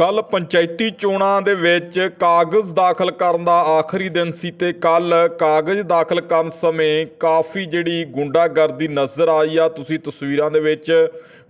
ਕੱਲ ਪੰਚਾਇਤੀ ਚੋਣਾਂ ਦੇ ਵਿੱਚ ਕਾਗਜ਼ ਦਾਖਲ ਕਰਨ ਦਾ ਆਖਰੀ ਦਿਨ ਸੀ ਤੇ ਕੱਲ ਕਾਗਜ਼ ਦਾਖਲ ਕਰਨ ਸਮੇਂ ਕਾਫੀ ਜਿਹੜੀ ਗੁੰਡਾਗਰਦੀ ਨਜ਼ਰ ਆਈ ਆ। ਤੁਸੀਂ ਤਸਵੀਰਾਂ ਦੇ ਵਿੱਚ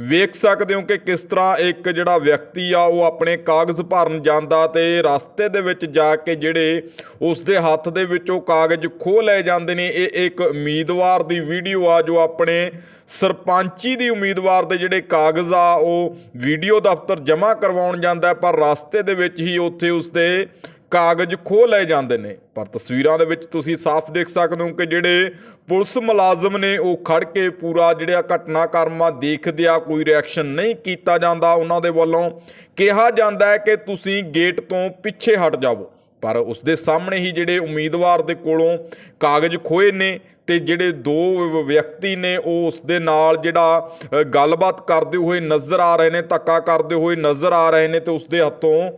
ਵੇਖ ਸਕਦੇ ਹੋ ਕਿ ਕਿਸ ਤਰ੍ਹਾਂ ਇੱਕ ਜਿਹੜਾ ਵਿਅਕਤੀ ਆ, ਉਹ ਆਪਣੇ ਕਾਗਜ਼ ਭਰਨ ਜਾਂਦਾ ਤੇ ਰਸਤੇ ਦੇ ਵਿੱਚ ਜਾ ਕੇ ਜਿਹੜੇ ਉਸ ਦੇ ਹੱਥ ਦੇ ਵਿੱਚ ਉਹ ਕਾਗਜ਼ ਖੋਹ ਲਏ ਜਾਂਦੇ ਨੇ। ਇਹ ਇੱਕ ਉਮੀਦਵਾਰ ਦੀ ਵੀਡੀਓ ਆ, ਜੋ ਆਪਣੇ ਸਰਪੰਚੀ ਦੀ ਉਮੀਦਵਾਰ ਦੇ ਜਿਹੜੇ ਕਾਗਜ਼ ਆ, ਉਹ ਵੀਡੀਓ ਦਫ਼ਤਰ ਜਮ੍ਹਾਂ ਕਰਵਾਉਣ ਜਾਂਦਾ। ਪਰ ਰਸਤੇ ਦੇ ਵਿੱਚ ਹੀ ਉੱਥੇ ਉਸਦੇ ਕਾਗਜ਼ ਖੋਹ ਲਏ ਜਾਂਦੇ ਨੇ। ਪਰ ਤਸਵੀਰਾਂ ਦੇ ਵਿੱਚ ਤੁਸੀਂ ਸਾਫ਼ ਦੇਖ ਸਕਦੇ ਹੋ ਕਿ ਜਿਹੜੇ ਪੁਲਿਸ ਮੁਲਾਜ਼ਮ ਨੇ ਉਹ ਖੜ ਕੇ ਪੂਰਾ ਜਿਹੜਾ ਘਟਨਾਕ੍ਰਮ ਦੇਖਦੇ ਆ, ਕੋਈ ਰਿਐਕਸ਼ਨ ਨਹੀਂ ਕੀਤਾ ਜਾਂਦਾ। ਉਹਨਾਂ ਦੇ ਵੱਲੋਂ ਕਿਹਾ ਜਾਂਦਾ ਹੈ ਕਿ ਤੁਸੀਂ ਗੇਟ ਤੋਂ ਪਿੱਛੇ ਹਟ ਜਾਵੋ। ਪਰ ਉਸ ਦੇ ਸਾਹਮਣੇ ਹੀ ਜਿਹੜੇ ਉਮੀਦਵਾਰ ਦੇ ਕੋਲੋਂ ਕਾਗਜ਼ ਖੋਏ ਨੇ ਤੇ ਜਿਹੜੇ ਦੋ ਵਿਅਕਤੀ ਨੇ ਉਹ ਉਸ ਦੇ ਨਾਲ ਜਿਹੜਾ ਗੱਲਬਾਤ ਕਰਦੇ ਹੋਏ ਨਜ਼ਰ ਆ ਰਹੇ ਨੇ, ਧੱਕਾ ਕਰਦੇ ਹੋਏ ਨਜ਼ਰ ਆ ਰਹੇ ਨੇ ਤੇ ਉਸ ਦੇ ਹੱਥੋਂ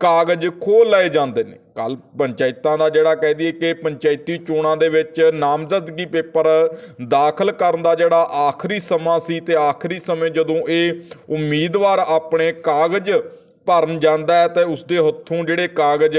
ਕਾਗਜ਼ ਖੋਹ ਲਏ ਜਾਂਦੇ ਨੇ। ਕੱਲ ਪੰਚਾਇਤਾਂ ਦਾ ਜਿਹੜਾ ਕਹਿ ਦਈਏ ਕਿ ਪੰਚਾਇਤੀ ਚੋਣਾਂ ਦੇ ਵਿੱਚ ਨਾਮਜ਼ਦਗੀ ਪੇਪਰ ਦਾਖਲ ਕਰਨ ਦਾ ਜਿਹੜਾ ਆਖਰੀ ਸਮਾਂ ਸੀ ਤੇ ਆਖਰੀ ਸਮੇਂ ਜਦੋਂ ਇਹ ਉਮੀਦਵਾਰ ਆਪਣੇ ਕਾਗਜ਼ ਭਰਨ ਜਾਂਦਾ ਹੈ ਤੇ ਉਸ ਦੇ ਹੱਥੋਂ ਜਿਹੜੇ ਕਾਗਜ਼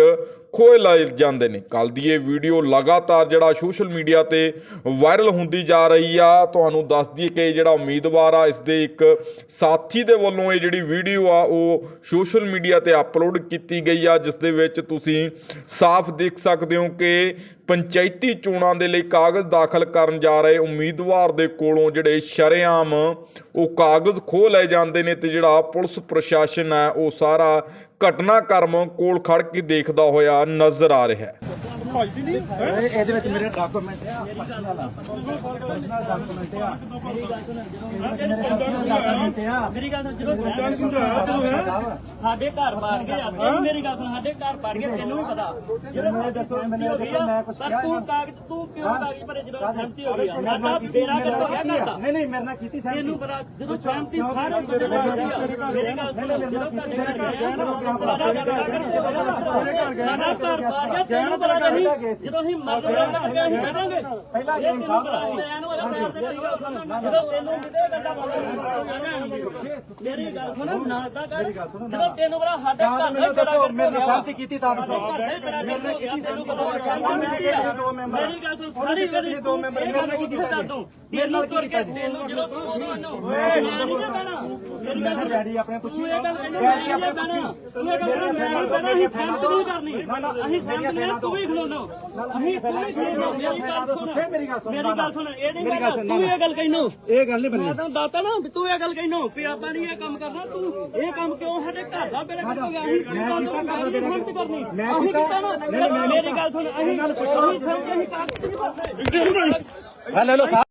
ਖੋਏ ਲਏ ਜਾਂਦੇ ਨੇ। ਕੱਲ ਦੀ ਇਹ ਵੀਡੀਓ ਲਗਾਤਾਰ ਜਿਹੜਾ ਸੋਸ਼ਲ ਮੀਡੀਆ ਤੇ ਵਾਇਰਲ ਹੁੰਦੀ ਜਾ ਰਹੀ ਆ। ਤੁਹਾਨੂੰ ਦੱਸ ਦਈਏ ਕਿ ਇਹ ਜਿਹੜਾ ਉਮੀਦਵਾਰ ਆ, ਇਸ ਦੇ ਇੱਕ ਸਾਥੀ ਦੇ ਵੱਲੋਂ ਇਹ ਜਿਹੜੀ ਵੀਡੀਓ ਆ, ਉਹ ਸੋਸ਼ਲ ਮੀਡੀਆ ਤੇ ਅਪਲੋਡ ਕੀਤੀ ਗਈ ਆ, ਜਿਸ ਦੇ ਵਿੱਚ ਤੁਸੀਂ ਸਾਫ਼ ਦੇਖ ਸਕਦੇ ਹੋ ਕਿ ਪੰਚਾਇਤੀ ਚੋਣਾਂ ਦੇ ਲਈ ਕਾਗਜ਼ ਦਾਖਲ ਕਰਨ ਜਾ ਰਹੇ ਉਮੀਦਵਾਰ ਦੇ ਕੋਲੋਂ ਜਿਹੜੇ ਸ਼ਰੇਆਮ ਉਹ ਕਾਗਜ਼ ਖੋਹ ਲਏ ਜਾਂਦੇ ਨੇ ਤੇ ਜਿਹੜਾ ਪੁਲਿਸ ਪ੍ਰਸ਼ਾਸਨ ਹੈ, ਉਹ ਸਾਰਾ ਘਟਨਾਕ੍ਰਮ ਕੋਲ ਖੜ ਕੇ ਦੇਖਦਾ ਹੋਇਆ ਨਜ਼ਰ ਆ ਰਿਹਾ ਹੈ। ਇਹ- ਇਹਦੇ ਵਿੱਚ ਮੇਰੇ ਡਾਕੂਮੈਂਟ ਆ ਪਰਸਨਲ ਆ। ਪਰਸਨਲ ਡਾਕੂਮੈਂਟ ਆ। ਡਾਕੂਮੈਂਟ ਆ ਮੇਰੀ ਗੱਲ ਸੁਣ, ਜਦੋਂ ਸਮਝਾਇਆ ਤੈਨੂੰ ਹੈ। ਸਾਡੇ ਘਰ ਪਾੜ ਗਏ ਆ ਤੈਨੂੰ ਮੇਰੀ ਗੱਲ ਸੁਣ ਸਾਡੇ ਘਰ ਪਾੜ ਗਏ ਤੈਨੂੰ ਵੀ ਪਤਾ। ਜਦੋਂ ਮੈਨੂੰ ਦੱਸੋ, ਮੈਨੂੰ ਦੱਸੋ, ਮੈਂ ਕੁਛ ਪਰ ਕਿਹਾ ਤੂੰ ਨਹੀਂ। ਕਾਗਜ਼ ਤੂੰ ਕਿਉਂ ਕਾਗਜ਼ ਭਰੇ ਜਦੋਂ ਸਹਿਮਤੀ ਹੋ ਗਈ ਆ? ਮੇਰੇ ਸਾਡਾ ਤੇਰਾ ਮੇਰੇ ਗੱਲ ਨਾਲ ਹੋ ਗਿਆ ਕੀਤੀ ਆ। ਕਰਦਾ ਨਹੀਂ ਨਹੀਂ ਮੇਰੇ ਨਾਲ ਕੀਤੀ ਸਹਿਮਤੀ ਤੈਨੂੰ ਪਤਾ ਜਦੋਂ ਸਹਿਮਤੀ ਸਾਰੇ ਮੇਰੇ ਨਾਲ ਮੇਰੀ ਗੱਲ ਸੁਣ ਜਦੋਂ ਤੁਹਾਡੇ ਘਰ ਗਿਆ ਨਾ ਸਾਡਾ ਘਰ ਸਾਡਾ ਘਰ ਪਾੜ ਗਿਆ ਤੈਨੂੰ ਪਤਾ ਨਹੀਂ ਜਦੋਂ ਅਸੀਂ ਨਾਲ ਗਿਆ ਅਸੀਂ ਬਹਿਣਾਂਗੇ। ਪਹਿਲਾਂ ਇਹ ਤੈਨੂੰ ਪਤਾ ਨਹੀਂ ਇਹਨੂੰ ਸਾਹਿਬ ਤੇ ਮੇਰੀ ਗੱਲ ਸੁਣ ਜਦੋਂ ਤੈਨੂੰ ਕਿਤੇ ਗੱਲਾਂ ਮੇਰੀ ਗੱਲ ਸੁਣ ਨਾ ਤਾਂ ਕਰ ਜਦੋਂ ਤੈਨੂੰ ਬੜਾ ਸਾਡੇ ਘਰ ਦਾ ਦੱਸੋ ਮੇਰੇ ਨਾਲ ਸਹਿਮਤੀ ਕੀਤੀ ਤਾਂ ਦੱਸੋ ਮੇਰੇ ਕੀਤੀ ਤੈਨੂੰ ਪਤਾ ਮੇਰੀ ਗੱਲ ਸੁਣ ਸਾਰੀ ਵਾਰੀ ਦੋ ਮੈਂਬਰ? ਮੇਰੇ ਨਾਲ ਕੀਤਾ ਤੂੰ ਤੈਨੂੰ ਤੁਰ ਕੇ ਤੈਨੂੰ ਜਦੋਂ ਤੂੰ ਉਹਨੂੰ ਮੈਂ ਨਹੀਂ ਜਾਣਾ ਡੈਡੀ ਆਪਣੇ ਪੁੱਛੀ। ਮੈਂ ਤੂੰ ਇਹ ਗੱਲ ਕਹਿੰਦਾ ਮੈਂ ਨਹੀਂ ਬਹਿਣਾ ਅਸੀਂ ਸਹਿਮਤ ਨਹੀਂ ਕਰਨੀ। ਅਸੀਂ ਸਹਿਮਤ ਨਹੀਂ ਤੂੰ ਵੀ ਖਲੋਣਾ ਅਸੀਂ ਤੂੰ ਵੀ ਖਲੋਣਾ ਮੇਰੀ ਗੱਲ ਸੁਣ। ਮੇਰੀ ਗੱਲ ਸੁਣ ਮੇਰੀ ਗੱਲ ਸੁਣ ਇਹ ਨਹੀਂ ਗੱਲ ਤੂੰ ਇਹ ਗੱਲ ਕਹਿਨੋ ਇਹ ਗੱਲ ਨਹੀਂ ਮੈਂ ਤਾਂ ਨਾ ਇਹ ਗੱਲ ਕਹਿਨੋ ਵੀ ਆਪਾਂ ਨਹੀਂ ਇਹ ਕੰਮ ਕਰਨਾ ਤੂੰ ਇਹ ਕੰਮ ਕਿਉਂ ਸਾਡੇ ਘਰ ਦਾ ਬੇੜਾ ਕੱਟ ਗਿਆ ਅਸੀਂ ਮੈਂ ਨਹੀਂ ਸਹਿਮਤ ਕਰਨੀ। ਅਸੀਂ ਕੀਤਾ। ਨਾ ਮੇਰੀ ਗੱਲ ਸੁਣ ਅਸੀਂ ਅਸੀਂ ਸਹਿਮਤ ਅਸੀਂ ਕਾਗਜ਼ ਨਹੀਂ। ਭਰਦੇ ਲੈ ਲਓ